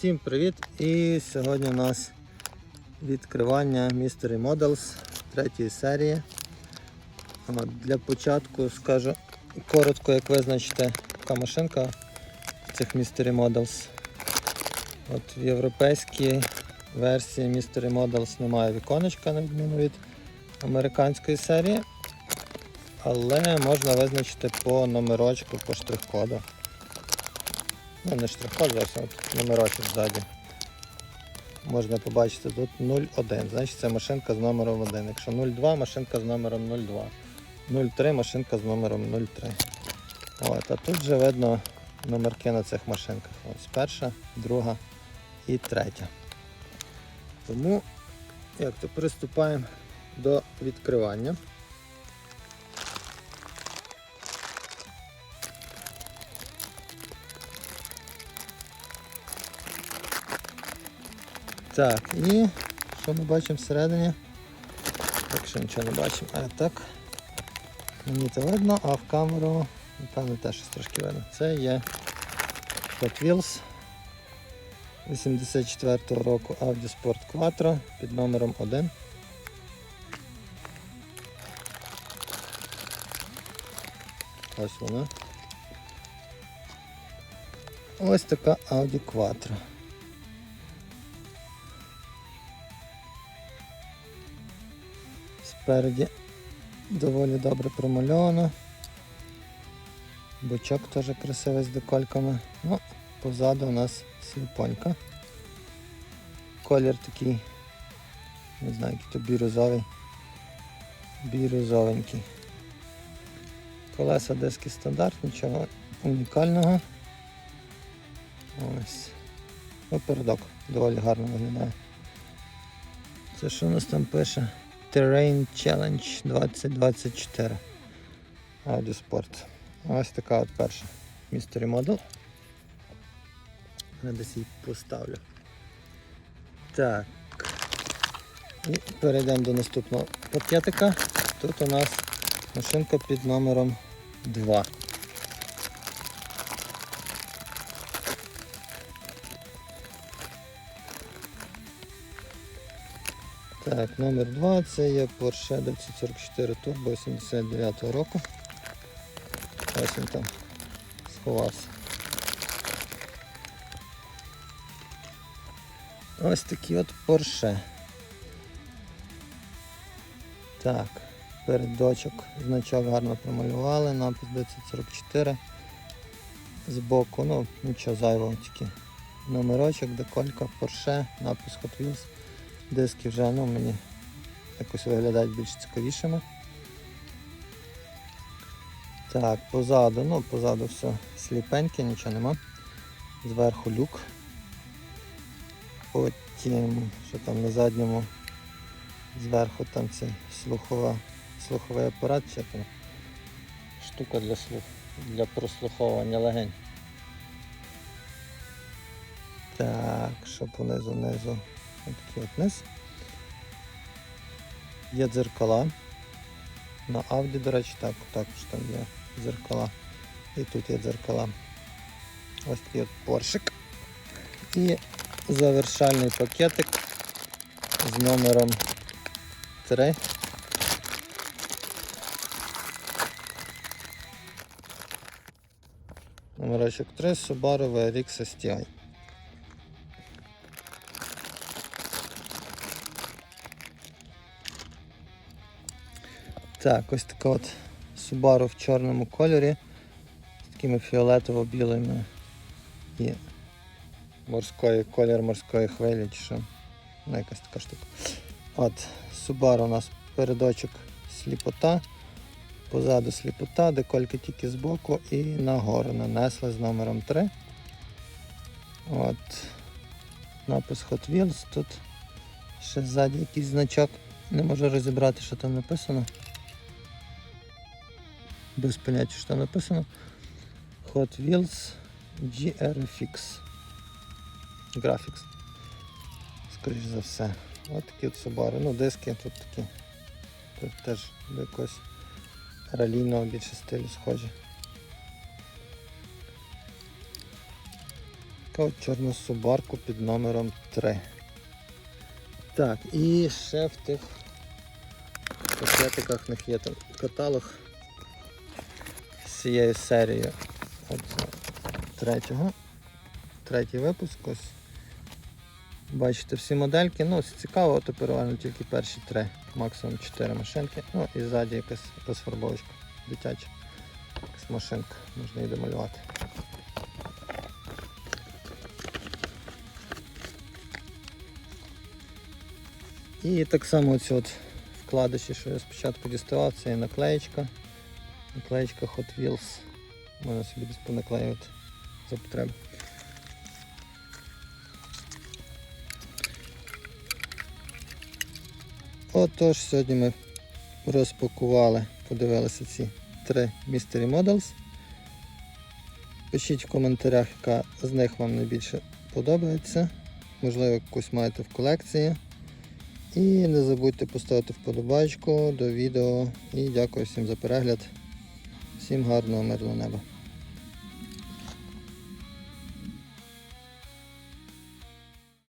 Всім привіт! І сьогодні у нас відкривання Mystery Models третьої серії. Для початку скажу коротко, як визначити яка машинка цих Mystery Models. От В європейській версії Mystery Models немає віконечка, на відміну від американської серії. Але можна визначити по номерочку, по штрих-коду. Ну, не штрих-код, от номерочок ззаді. Можна побачити тут 01, значить це машинка з номером 1. Якщо 02, машинка з номером 02. 03 машинка з номером 03. От, а тут вже видно номерки на цих машинках. Ось перша, друга і третя. Тому, як то приступаємо до відкривання. Так, і що ми бачимо всередині? Так що нічого не бачимо. А так. Мені це видно, а в камеру, напевно, теж щось трошки видно. Це є Hot Wheels 84 року Audi Sport Quattro під номером 1. Ось вона. Ось така Audi Quattro. Спереді доволі добре промальовано. Бочок теж красивий з декольками. Ну, позаду у нас сліпонька. Колір такий, не знаю, який то бірюзовий. Бірюзовенький. Колеса диски стандарт, нічого унікального. Ось. Опередок доволі гарно виглядає. Це що у нас там пише? Terrain Challenge 2024. Audi Sport. Ось така от перша Mystery Model. Я десь її поставлю. Так. І перейдемо до наступного пакетика. Тут у нас машинка під номером 2. Так, номер 2 це є Porsche 944 Turbo 89 року. Ось він там сховався. Ось такий от Porsche. Так, передочок, значок гарно промалювали, напис 944. Збоку, ну, нічого зайвого, тільки номерочок, деколька, Porsche, напис Hot Wheels. Диски вже ну, мені якось виглядають більш цікавішими. Так, позаду, ну позаду все сліпеньке, нічого нема. Зверху люк. Потім, що там на задньому, зверху там цей слухова, слуховий апарат, чи там штука для слух, для прослуховування легень. Так, що понизу внизу. Отакий от низ. Є дзеркала. На Audi, до речі, так, також там є дзеркала. І тут є дзеркала. Ось такий от поршик. І завершальний пакетик з номером 3. Номерочок 3 Subaru VRX STI. Так, ось така от Subaru в чорному кольорі з такими фіолетово-білими і морської, колір морської хвилі чи що. Ну, якась така штука. От, Subaru у нас передочок сліпота, позаду сліпота, декольки тільки збоку і нагору нанесли з номером 3. От. Напис Hot Wheels. Тут ще ззаді якийсь значок. Не можу розібрати, що там написано без поняття, що там написано. Hot Wheels GRFX. Graphics. Скоріше за все. Ось такі от Subaru. Ну, диски тут такі. Тут теж до якогось ралійного більше стилю схожі. така от чорна субарку під номером 3. Так, і ще в тих пакетиках них є там каталог цією серією. От це третього. Третій випуск. Ось. Бачите всі модельки. Ну, цікаво, тепер реально тільки перші три, максимум 4 машинки. Ну і ззаді якась розфарбовочка дитяча. Якась машинка, можна її домалювати. І так само оці от вкладиші, що я спочатку діставав, це є наклеєчка. Наклеєчка Hot Wheels. Можна собі десь понаклеювати за потреби. Отож, сьогодні ми розпакували, подивилися ці три Mystery Models. Пишіть в коментарях, яка з них вам найбільше подобається. Можливо, якусь маєте в колекції. І не забудьте поставити вподобайку до відео. І дякую всім за перегляд. Всім гарного мирного неба.